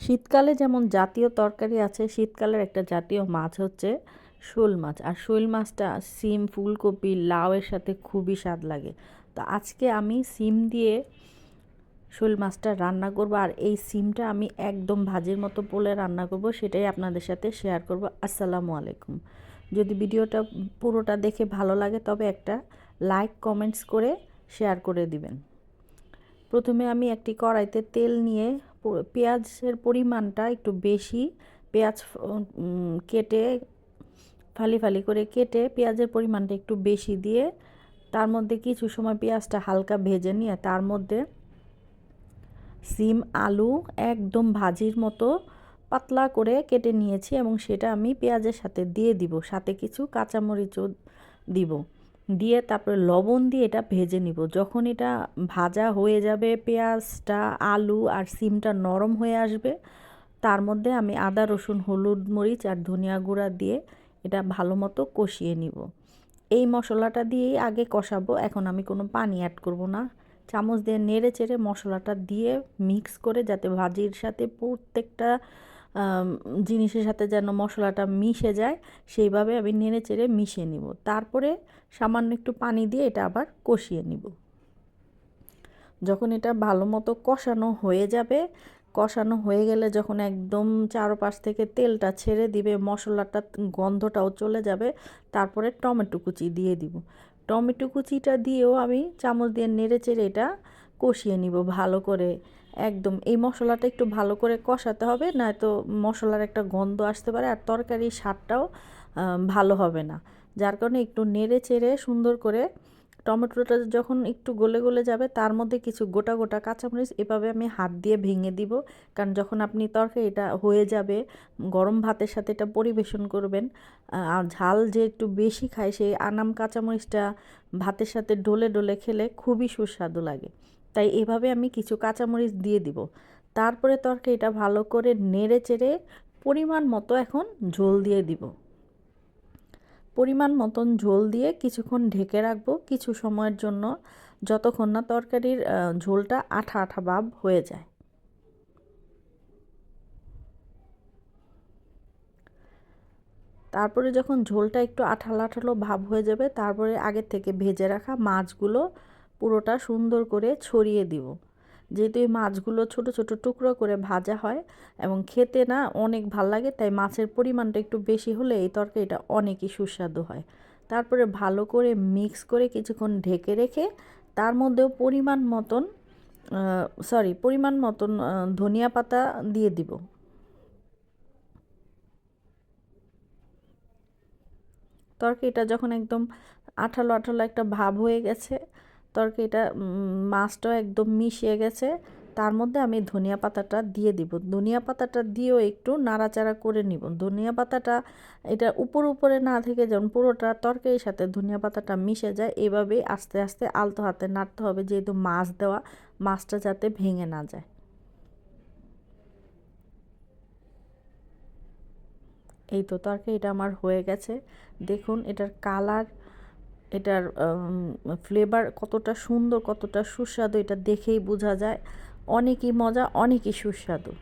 শীতকালে যেমন জাতীয় তরকারি আছে, শীতকালের একটা জাতীয় মাছ হচ্ছে শোল মাছ। আর শোল মাছটা সিম, ফুলকপি, লাউয়ের সাথে খুবই স্বাদ লাগে। তো আজকে আমি সিম দিয়ে শোল মাছটা রান্না করব আর এই সিমটা আমি একদম ভাজির মতো পোলে রান্না করব, সেটাই আপনাদের সাথে শেয়ার করব। আসসালামু আলাইকুম। যদি ভিডিওটা পুরোটা দেখে ভালো লাগে, তবে একটা লাইক কমেন্টস করে শেয়ার করে দিবেন। প্রথমে আমি একটি কড়াইতে তেল নিয়ে পেঁয়াজের পরিমাণটা একটু বেশি, পেঁয়াজ কেটে ফালি ফালি করে কেটে পেঁয়াজের পরিমাণটা একটু বেশি দিয়ে তার মধ্যে কিছু সময় পেঁয়াজটা হালকা ভেজে নিয়ে তার মধ্যে সিম, আলু একদম ভাজির মতো পাতলা করে কেটে নিয়েছি এবং সেটা আমি পেঁয়াজের সাথে দিয়ে দিব। সাথে কিছু কাঁচামরিচও দিব। দিয়ে তারপরে লবণ দিয়ে এটা ভেজে নিব। যখন এটা ভাজা হয়ে যাবে, পেঁয়াজটা, আলু আর সিমটা নরম হয়ে আসবে, তার মধ্যে আমি আদা, রসুন, হলুদ মরিচ আর ধনিয়া গুঁড়া দিয়ে এটা ভালো মতো কষিয়ে নিব। এই মশলাটা দিয়েই আগে কষাবো। এখন আমি কোনো পানি অ্যাড করব না। চামচ দিয়ে নেড়ে চেড়ে মশলাটা দিয়ে মিক্স করে যাতে ভাজির সাথে প্রত্যেকটা জিনিসের সাথে যেন মশলাটা মিশে যায়, সেইভাবে আমি নেড়ে চেড়ে মিশিয়ে নিব। তারপরে সামান্য একটু পানি দিয়ে এটা আবার কষিয়ে নিব। যখন এটা ভালো মতো কষানো হয়ে যাবে, কষানো হয়ে গেলে যখন একদম চারপাশ থেকে তেলটা ছেড়ে দিবে মশলাটা গন্ধটাও চলে যাবে, তারপরে টমেটো কুচি দিয়ে দিব। টমেটো কুচিটা দিয়েও আমি চামচ দিয়ে নেড়ে চেড়ে এটা কষিয়ে নিব ভালো করে। একদম, এই মশলাটা একটু ভালো করে কষাতে হবে, নয়তো মশলার একটা গন্ধ আসতে পারে আর তরকারির স্বাদটাও ভালো হবে না। যার কারণে একটু নেড়ে চেড়ে সুন্দর করে টমেটোটা যখন একটু গলে গলে যাবে, তার মধ্যে কিছু গোটা গোটা কাঁচামরিচ এভাবে আমি হাত দিয়ে ভেঙে দিব। কারণ যখন আপনি তরকারি এটা হয়ে যাবে, গরম ভাতের সাথে এটা পরিবেশন করবেন আর ঝাল যে একটু বেশি খায়, সেই আনাম কাঁচামরিচটা ভাতের সাথে ডলে ডলে খেলে খুবই সুস্বাদু লাগে। তাই এভাবে আমি কিছু কাঁচামরিচ দিয়ে দিব। তারপরে তরকারিটা ভালো করে নেড়ে চেড়ে পরিমাণ মতো এখন ঝোল দিয়ে দিব। পরিমাণ মতন ঝোল দিয়ে কিছুক্ষণ ঢেকে রাখব কিছু সময়ের জন্য যতক্ষণ না তরকারির ঝোলটা আঠা আঠা ভাব হয়ে যায়। তারপরে যখন ঝোলটা একটু আঠালো আঠালো ভাব হয়ে যাবে, তারপরে আগের থেকে ভেজে রাখা মাছগুলো পুরোটা সুন্দর করে ছড়িয়ে দিব। যেহেতু এই মাছগুলো ছোট ছোট টুকরো করে ভাজা হয় এবং খেতে না অনেক ভালো লাগে, তাই মাছের পরিমাণটা একটু বেশি হলে এই তরকারিটা অনেকই সুস্বাদু হয়। তারপরে ভালো করে মিক্স করে কিছুক্ষণ ঢেকে রেখে তার মধ্যেও পরিমাণ মতন সরি পরিমাণ মতন ধনিয়া পাতা দিয়ে দিব। তরকারিটা যখন একদম আঠালো আঠালো একটা ভাব হয়ে গেছে তরকারিটা মাছটাও একদম মিশিয়ে গেছে। তার মধ্যে আমি ধনিয়া পাতাটা দিয়ে দিব। ধনিয়া পাতাটা দিয়েও একটু নাড়াচাড়া করে নিব। ধনিয়া পাতাটা এটা উপর উপরে না থেকে যেমন পুরোটা তরকারির সাথে ধনিয়া পাতাটা মিশে যায়, এভাবেই আস্তে আস্তে আলতো হাতে নাড়তে হবে যেহেতু মাছ দেওয়া, মাছটা যাতে ভেঙে না যায়। এই তো তরকারিটা আমার হয়ে গেছে। দেখুন এটার কালার এটার ফ্লেভার কতটা সুন্দর কতটা সুস্বাদু এটা দেখেই বোঝা যায়। অনেকই মজা অনেকই সুস্বাদু।